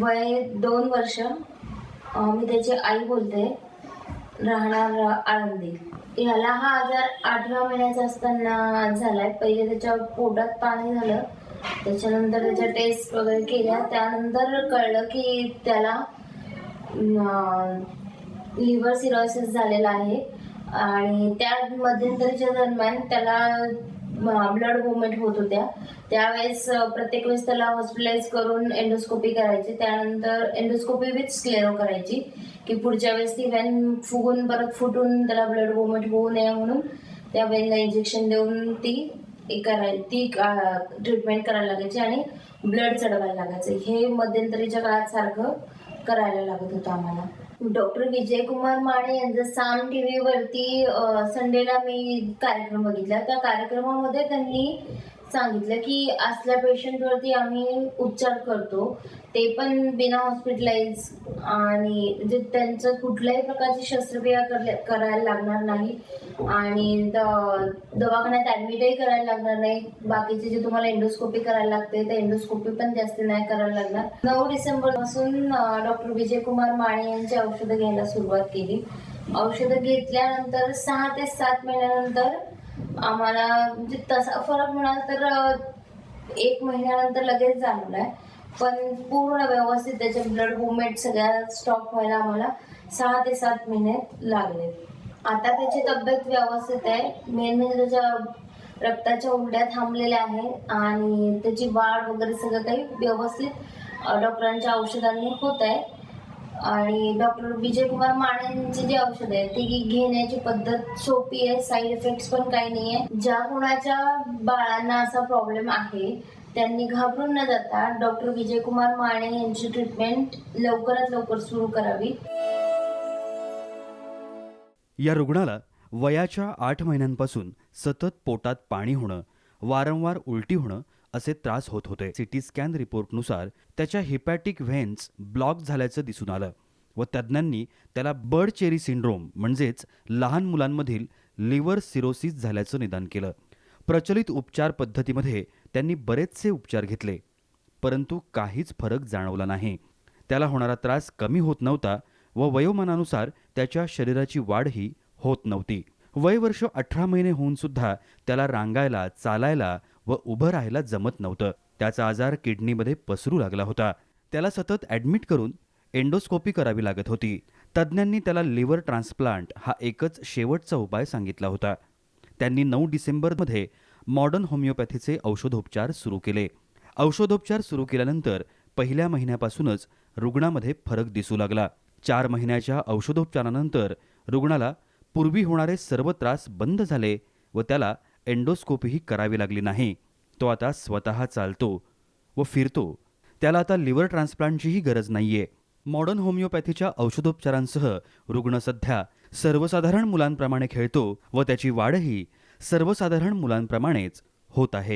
वय दोन वर्ष. मी त्याची आई बोलते. राहणार आळंदी. ह्याला हा आजार आठव्या महिन्याचा असताना झालाय. पहिले त्याच्या पोटात पाणी झालं. त्याच्यानंतर त्याच्या टेस्ट वगैरे केल्या. त्यानंतर कळलं की त्याला लिव्हर सिरोसिस झालेला आहे. आणि त्या मध्यंतरीच्या दरम्यान त्याला ब्लड मुवमेंट होत होत्या. त्यावेळेस प्रत्येक वेळेस त्याला हॉस्पिटलाइज करून एंडोस्कोपी करायची. त्यानंतर एंडोस्कोपी विथ स्क्लेरो करायची की पुढच्या वेळेस ती व्हॅन फुगून परत फुटून त्याला ब्लड मुवमेंट होऊ नये म्हणून त्या वेनला इंजेक्शन देऊन ती कराय ती ट्रीटमेंट करायला लागायची आणि ब्लड चढवायला लागायचं. हे मध्यंतरीच्या काळात सारखं करायला लागत होतं आम्हाला. डॉक्टर विजयकुमार माने यांचा साम टी व्हीवरती संडेला मी कार्यक्रम बघितला. त्या कार्यक्रमामध्ये त्यांनी सांगितलं की असल्या पेशंटवरती आम्ही उपचार करतो. ते पण बिना हॉस्पिटलाइज आणि म्हणजे त्यांचं कुठल्याही प्रकारची शस्त्रक्रिया करायला लागणार नाही. आणि दवाखान्यात ॲडमिटही करायला लागणार नाही. बाकीचे जे तुम्हाला एंडोस्कोपी करायला लागते ते एंडोस्कोपी पण जास्त नाही करायला लागणार. नऊ डिसेंबरपासून डॉक्टर विजयकुमार माने यांची औषधं घ्यायला सुरुवात केली. औषधं घेतल्यानंतर सहा ते सात महिन्यानंतर आम्हाला म्हणजे तसा फरक म्हणाल तर एक महिन्यानंतर लगेच जाणवलाय पण पूर्ण व्यवस्थित त्याचे ब्लड मुवमेंट सगळ्या स्टॉप व्हायला आम्हाला सहा ते सात महिने लागले. आता त्याची तब्येत व्यवस्थित आहे. मेन म्हणजे त्याच्या रक्ताच्या उलट्या थांबलेल्या आहे आणि त्याची वाढ वगैरे सगळं काही व्यवस्थित डॉक्टरांच्या औषधांनी होत आहे. आणि डॉक्टर विजयकुमार माणेंची जी औषध आहे ती घेण्याची पद्धत सोपी आहे साईड इफेक्ट्स पण काही नाही आहे ज्या कोणाच्या बाळांना असा प्रॉब्लेम आहे त्यांनी घाबरून न जाता डॉक्टर विजयकुमार माने यांची ट्रीटमेंट लवकरात लवकर सुरू करावी. या रुग्णाला वयाच्या आठ महिन्यांपासून सतत पोटात पाणी होणं वारंवार उलटी होणं असे त्रास होत होते. सिटी स्कॅन रिपोर्टनुसार त्याच्या हिपॅटिक व्हेन्स ब्लॉक झाल्याचं दिसून आलं व तज्ज्ञांनी त्याला बर्ड चेरी सिंड्रोम म्हणजेच लहान मुलांमधील लिव्हर सिरोसिस झाल्याचं निदान केलं. प्रचलित उपचार पद्धतीमध्ये त्यांनी बरेचसे उपचार घेतले परंतु काहीच फरक जाणवला नाही. त्याला होणारा त्रास कमी होत नव्हता व वयोमानानुसार त्याच्या शरीराची वाढही होत नव्हती. वय वर्ष अठरा महिने होऊन सुद्धा त्याला रांगायला चालायला व उभं राहायला जमत नव्हतं. त्याचा आजार किडनीमध्ये पसरू लागला होता. त्याला सतत ॲडमिट करून एंडोस्कोपी करावी लागत होती. तज्ज्ञांनी त्याला लिव्हर ट्रान्सप्लांट हा एकच शेवटचा उपाय सांगितला होता. त्यांनी नऊ डिसेंबरमध्ये मॉडर्न होमिओपॅथीचे औषधोपचार सुरू केले. औषधोपचार सुरू केल्यानंतर पहिल्या महिन्यापासूनच रुग्णामध्ये फरक दिसू लागला. चार महिन्याच्या औषधोपचारानंतर रुग्णाला पूर्वी होणारे सर्व त्रास बंद झाले व त्याला एंडोस्कोपीही करावी लागली नाही. तो आता स्वतः चालतो व फिरतो. त्याला आता लिव्हर ट्रान्सप्लांटचीही गरज नाहीये. मॉडर्न होमिओपॅथीच्या औषधोपचारांसह रुग्ण सध्या सर्वसाधारण मुलांप्रमाणे खेळतो व त्याची वाढही सर्वसाधारण मुलांप्रमाणेच होत आहे.